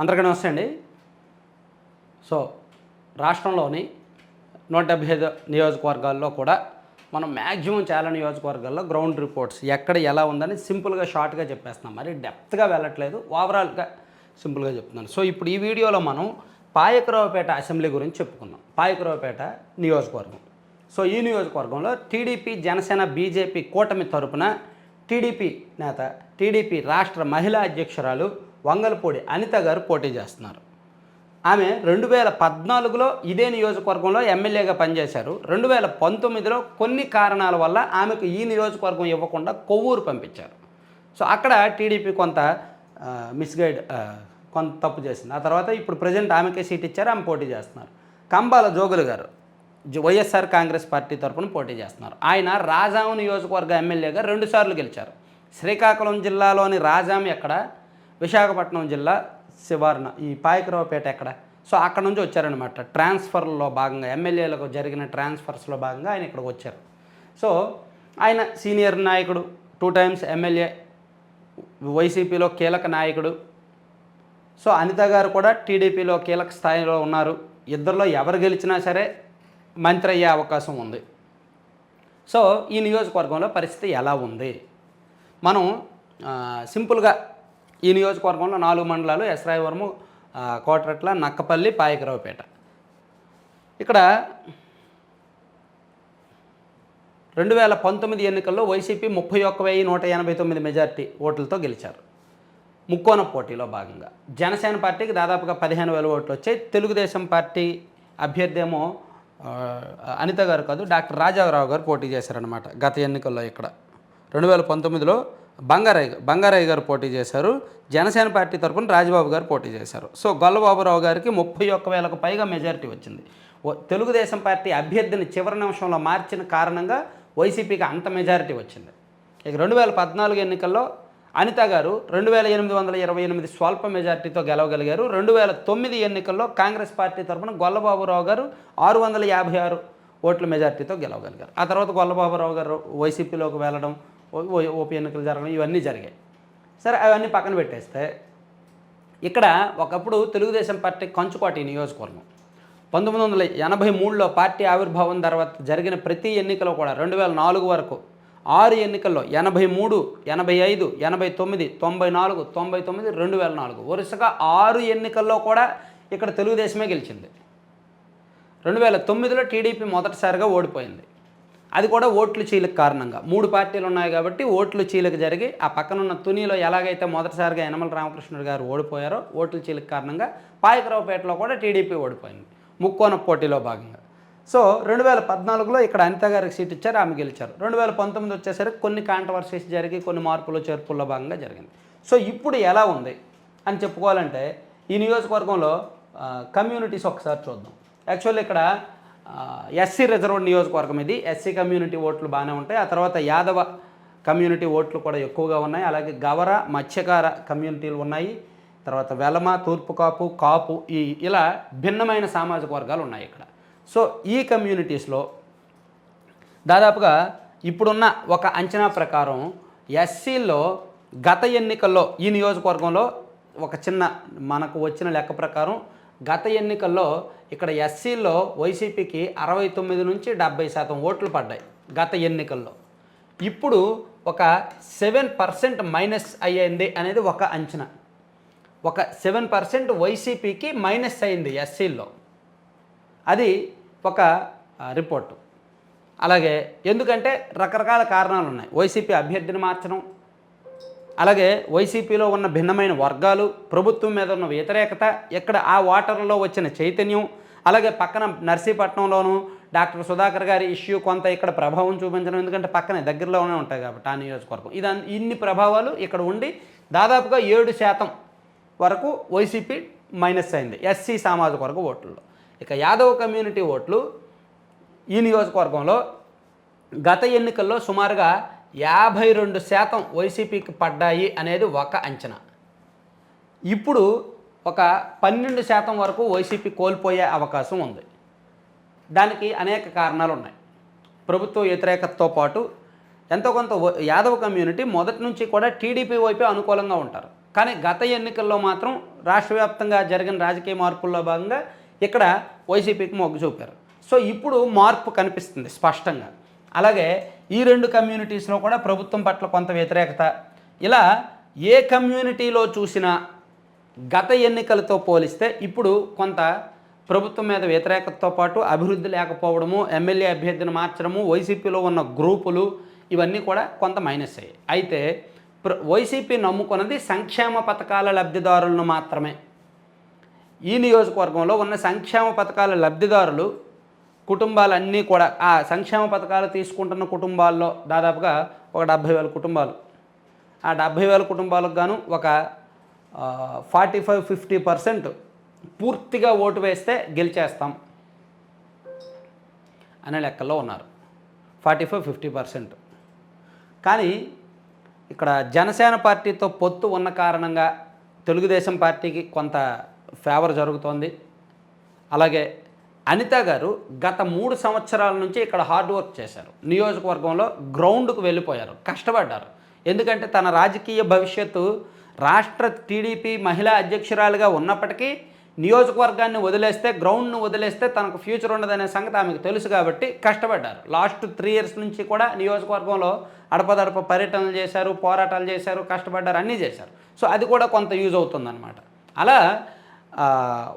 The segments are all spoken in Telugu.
అందరికీ నమస్తే అండి. సో రాష్ట్రంలోని నూట డెబ్బై ఐదు నియోజకవర్గాల్లో కూడా మనం మ్యాక్సిమం చాలా నియోజకవర్గాల్లో గ్రౌండ్ రిపోర్ట్స్ ఎక్కడ ఎలా ఉందని సింపుల్గా షార్ట్గా చెప్పేస్తున్నాం. మరి డెప్త్గా వెళ్ళట్లేదు. ఓవరాల్గా సింపుల్గా చెప్తున్నాను. సో ఇప్పుడు ఈ వీడియోలో మనం పాయకరావుపేట అసెంబ్లీ గురించి చెప్పుకుందాం. పాయకరావుపేట నియోజకవర్గం. సో ఈ నియోజకవర్గంలో టీడీపీ జనసేన బీజేపీ కూటమి తరపున టీడీపీ నేత టీడీపీ రాష్ట్ర మహిళా అధ్యక్షురాలు వంగలపూడి అనిత గారు పోటీ చేస్తున్నారు. ఆమె రెండు వేల పద్నాలుగులో ఇదే నియోజకవర్గంలో ఎమ్మెల్యేగా పనిచేశారు. రెండు వేల పంతొమ్మిదిలో కొన్ని కారణాల వల్ల ఆమెకు ఈ నియోజకవర్గం ఇవ్వకుండా కొవ్వూరు పంపించారు. సో అక్కడ టీడీపీ కొంత మిస్గైడ్ కొంత తప్పు చేసింది. ఆ తర్వాత ఇప్పుడు ప్రజెంట్ ఆమెకే సీట్ ఇచ్చారు ఆమె పోటీ చేస్తున్నారు. కంబాల జోగులు గారు జ- వైఎస్ఆర్ కాంగ్రెస్ పార్టీ తరపున పోటీ చేస్తున్నారు. ఆయన రాజాం నియోజకవర్గ ఎమ్మెల్యేగా రెండుసార్లు గెలిచారు. శ్రీకాకుళం జిల్లాలోని రాజాం ఎక్కడ? విశాఖపట్నం జిల్లా శివార్న. ఈ పాయకరావుపేట ఎక్కడ? సో అక్కడ నుంచి వచ్చారనమాట ట్రాన్స్ఫర్లో భాగంగా ఎమ్మెల్యేలకు జరిగిన ట్రాన్స్ఫర్స్లో భాగంగా ఆయన ఇక్కడికి వచ్చారు. సో ఆయన సీనియర్ నాయకుడు టూ టైమ్స్ ఎమ్మెల్యే వైసీపీలో కీలక నాయకుడు. సో అనిత గారు కూడా టీడీపీలో కీలక స్థాయిలో ఉన్నారు. ఇద్దరిలో ఎవరు గెలిచినా సరే మంత్రి అయ్యే అవకాశం ఉంది. సో ఈ నియోజకవర్గంలో పరిస్థితి ఎలా ఉంది? మనం సింపుల్గా ఈ నియోజకవర్గంలో నాలుగు మండలాలు ఎస్రాయవరము కోటరట్ల నక్కపల్లి పాయకరావుపేట. ఇక్కడ రెండు వేల పంతొమ్మిది ఎన్నికల్లో వైసీపీ ముప్పై ఒక్క వెయ్యి నూట ఎనభై తొమ్మిది మెజార్టీ ఓట్లతో గెలిచారు. ముక్కోన పోటీలో భాగంగా. జనసేన పార్టీకి దాదాపుగా పదిహేను వేల ఓట్లు వచ్చాయి. తెలుగుదేశం పార్టీ అభ్యర్థి ఏమో అనిత గారు కాదు డాక్టర్ రాజారావు గారు పోటీ చేశారనమాట గత ఎన్నికల్లో ఇక్కడ. రెండు వేల పంతొమ్మిదిలో బంగారయ్య బంగారయ్య గారు పోటీ చేశారు. జనసేన పార్టీ తరపున రాజబాబు గారు పోటీ చేశారు. సో గొల్లబాబురావు గారికి ముప్పై ఒక్క వేలకు పైగా మెజారిటీ వచ్చింది. తెలుగుదేశం పార్టీ అభ్యర్థిని చివరి నిమిషంలో మార్చిన కారణంగా వైసీపీకి అంత మెజారిటీ వచ్చింది. ఇక రెండు వేల పద్నాలుగు ఎన్నికల్లో అనిత గారు రెండు వేల ఎనిమిది వందల ఇరవై ఎనిమిది స్వల్ప మెజార్టీతో గెలవగలిగారు. రెండు వేల తొమ్మిది ఎన్నికల్లో కాంగ్రెస్ పార్టీ తరఫున గొల్లబాబురావు గారు ఆరు వందల యాభై ఆరు ఓట్ల మెజార్టీతో గెలవగలిగారు. ఆ తర్వాత గొల్లబాబురావు గారు వైసీపీలోకి వెళ్ళడం ఓపీ ఉప ఎన్నికలు జరగడం ఇవన్నీ జరిగాయి. సరే అవన్నీ పక్కన పెట్టేస్తే ఇక్కడ ఒకప్పుడు తెలుగుదేశం పార్టీ కంచుకోటి నియోజకవర్గం. పంతొమ్మిది వందల ఎనభై మూడులో పార్టీ ఆవిర్భావం తర్వాత జరిగిన ప్రతి ఎన్నికలో కూడా రెండు వేల నాలుగు వరకు ఆరు ఎన్నికల్లో ఎనభై మూడు ఎనభై ఐదు ఎనభై తొమ్మిది తొంభై నాలుగు తొంభై తొమ్మిది రెండు వేల నాలుగు. వరుసగా ఆరు ఎన్నికల్లో కూడా ఇక్కడ తెలుగుదేశమే గెలిచింది. రెండు వేల తొమ్మిదిలో టీడీపీ మొదటిసారిగా ఓడిపోయింది. అది కూడా ఓట్లు చీలకు కారణంగా. మూడు పార్టీలు ఉన్నాయి కాబట్టి ఓట్లు చీలకు జరిగి ఆ పక్కనున్న తునిలో ఎలాగైతే మొదటిసారిగా యనమల రామకృష్ణుడు గారు ఓడిపోయారో ఓట్లు చీలకు కారణంగా పాయకరావుపేటలో కూడా టీడీపీ ఓడిపోయింది. ముక్కోన పోటీలో భాగంగా. సో రెండు వేల పద్నాలుగులో ఇక్కడ అనిత గారికి సీట్ ఇచ్చారు ఆమె గెలిచారు. రెండు వేల పంతొమ్మిది వచ్చేసరికి కొన్ని కాంట్రవర్సీస్ జరిగి కొన్ని మార్పులు చేర్పుల్లో భాగంగా జరిగింది. సో ఇప్పుడు ఎలా ఉంది అని చెప్పుకోవాలంటే ఈ నియోజకవర్గంలో కమ్యూనిటీస్ ఒకసారి చూద్దాం. యాక్చువల్లీ ఇక్కడ ఎస్సీ రిజర్వ్డ్ నియోజకవర్గం ఇది. ఎస్సీ కమ్యూనిటీ ఓట్లు బాగానే ఉంటాయి. ఆ తర్వాత యాదవ కమ్యూనిటీ ఓట్లు కూడా ఎక్కువగా ఉన్నాయి. అలాగే గవర మత్స్యకార కమ్యూనిటీలు ఉన్నాయి. తర్వాత వెలమ తూర్పు కాపు కాపు ఈ ఇలా భిన్నమైన సామాజిక వర్గాలు ఉన్నాయి ఇక్కడ. సో ఈ కమ్యూనిటీస్లో దాదాపుగా ఇప్పుడున్న ఒక అంచనా ప్రకారం ఎస్సీలో గత ఎన్నికల్లో ఈ నియోజకవర్గంలో ఒక చిన్న మనకు వచ్చిన లెక్క ప్రకారం గత ఎన్నికల్లో ఇక్కడ ఎస్సీల్లో వైసీపీకి అరవై తొమ్మిది నుంచి డెబ్బై శాతం ఓట్లు పడ్డాయి గత ఎన్నికల్లో. ఇప్పుడు ఒక సెవెన్ పర్సెంట్ మైనస్ అయ్యింది అనేది ఒక అంచనా. ఒక సెవెన్ పర్సెంట్ వైసీపీకి మైనస్ అయింది ఎస్సీల్లో. అది ఒక రిపోర్టు. అలాగే ఎందుకంటే రకరకాల కారణాలు ఉన్నాయి వైసీపీ అభ్యర్థిని మార్చడం అలాగే వైసీపీలో ఉన్న భిన్నమైన వర్గాలు ప్రభుత్వం మీద ఉన్న వ్యతిరేకత ఇక్కడ ఆ ఓటర్లలో వచ్చిన చైతన్యం అలాగే పక్కన నర్సీపట్నంలోను డాక్టర్ సుధాకర్ గారి ఇష్యూ కొంత ఇక్కడ ప్రభావం చూపించడం ఎందుకంటే పక్కనే దగ్గరలోనే ఉంటాయి కాబట్టి ఆ నియోజకవర్గం. ఇది ఇన్ని ప్రభావాలు ఇక్కడ ఉండి దాదాపుగా ఏడు శాతం వరకు వైసీపీ మైనస్ అయింది ఎస్సీ సామాజిక వర్గ ఓట్లలో. ఇక యాదవ్ కమ్యూనిటీ ఓట్లు ఈ నియోజకవర్గంలో గత ఎన్నికల్లో సుమారుగా యాభై రెండు శాతం వైసీపీకి పడ్డాయి అనేది ఒక అంచనా. ఇప్పుడు ఒక పన్నెండు శాతం వరకు వైసీపీ కోల్పోయే అవకాశం ఉంది. దానికి అనేక కారణాలు ఉన్నాయి. ప్రభుత్వ వ్యతిరేకతతో పాటు ఎంతో కొంత యాదవ కమ్యూనిటీ మొదటి నుంచి కూడా టీడీపీ వైపే అనుకూలంగా ఉంటారు. కానీ గత ఎన్నికల్లో మాత్రం రాష్ట్ర వ్యాప్తంగా జరిగిన రాజకీయ మార్పుల్లో భాగంగా ఇక్కడ వైసీపీకి మొగ్గు చూపారు. సో ఇప్పుడు మార్పు కనిపిస్తుంది స్పష్టంగా. అలాగే ఈ రెండు కమ్యూనిటీస్లో కూడా ప్రభుత్వం పట్ల కొంత వ్యతిరేకత. ఇలా ఏ కమ్యూనిటీలో చూసినా గత ఎన్నికలతో పోలిస్తే ఇప్పుడు కొంత ప్రభుత్వం మీద వ్యతిరేకతతో పాటు అభివృద్ధి లేకపోవడము ఎమ్మెల్యే అభ్యర్థిని మార్చడము వైసీపీలో ఉన్న గ్రూపులు ఇవన్నీ కూడా కొంత మైనస్ అయ్యాయి. అయితే ప్ర వైసీపీ నమ్ముకున్నది సంక్షేమ పథకాల లబ్ధిదారులను మాత్రమే. ఈ నియోజకవర్గంలో ఉన్న సంక్షేమ పథకాల లబ్ధిదారులు కుటుంబాలన్నీ కూడా ఆ సంక్షేమ పథకాలు తీసుకుంటున్న కుటుంబాల్లో దాదాపుగా ఒక డెబ్భై వేల కుటుంబాలు. ఆ డెబ్భై వేల కుటుంబాలకు గాను ఒక ఫార్టీ ఫైవ్ ఫిఫ్టీ పర్సెంట్ పూర్తిగా ఓటు వేస్తే గెలిచేస్తాం అనే లెక్కల్లో ఉన్నారు. Forty five fifty percent. కానీ ఇక్కడ జనసేన పార్టీతో పొత్తు ఉన్న కారణంగా తెలుగుదేశం పార్టీకి కొంత ఫేవర్ జరుగుతోంది. అలాగే అనిత గారు గత మూడు సంవత్సరాల నుంచి ఇక్కడ హార్డ్ వర్క్ చేశారు. నియోజకవర్గంలో గ్రౌండ్కు వెళ్ళిపోయారు. కష్టపడ్డారు. ఎందుకంటే తన రాజకీయ భవిష్యత్తు రాష్ట్ర టీడీపీ మహిళా అధ్యక్షురాలుగా ఉన్నప్పటికీ నియోజకవర్గాన్ని వదిలేస్తే గ్రౌండ్ను వదిలేస్తే తనకు ఫ్యూచర్ ఉండదనే సంగతి ఆమెకు తెలుసు కాబట్టి కష్టపడ్డారు. లాస్ట్ త్రీ ఇయర్స్ నుంచి కూడా నియోజకవర్గంలో అడపదడప పర్యటనలు చేశారు పోరాటాలు చేశారు కష్టపడ్డారు అన్నీ చేశారు. సో అది కూడా కొంత యూజ్ అవుతుందన్నమాట. అలా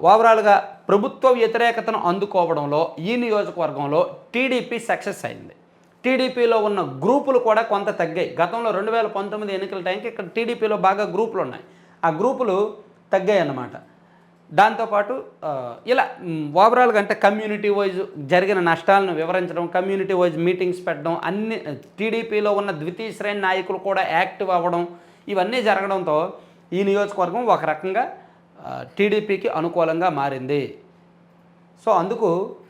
ఓవరాల్గా ప్రభుత్వ వ్యతిరేకతను అందుకోవడంలో ఈ నియోజకవర్గంలో టీడీపీ సక్సెస్ అయింది. టీడీపీలో ఉన్న గ్రూపులు కూడా కొంత తగ్గాయి. గతంలో రెండు వేల పంతొమ్మిది ఎన్నికల టైంకి ఇక్కడ టీడీపీలో బాగా గ్రూపులు ఉన్నాయి. ఆ గ్రూపులు తగ్గాయి అన్నమాట దాంతోపాటు ఇలా ఓవరాల్గా అంటే కమ్యూనిటీ వైజ్ జరిగిన నష్టాలను వివరించడం కమ్యూనిటీ వైజ్ మీటింగ్స్ పెట్టడం అన్ని టీడీపీలో ఉన్న ద్వితీయ శ్రేణి నాయకులు కూడా యాక్టివ్ అవ్వడం ఇవన్నీ జరగడంతో ఈ నియోజకవర్గం ఒక రకంగా టీడీపీకి అనుకూలంగా మారింది. సో అందుకు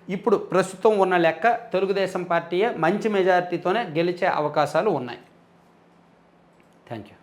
ఇప్పుడు ప్రస్తుతం ఉన్న లెక్క తెలుగుదేశం పార్టీయే మంచి మెజారిటీతోనే గెలిచే అవకాశాలు ఉన్నాయి. Thank you.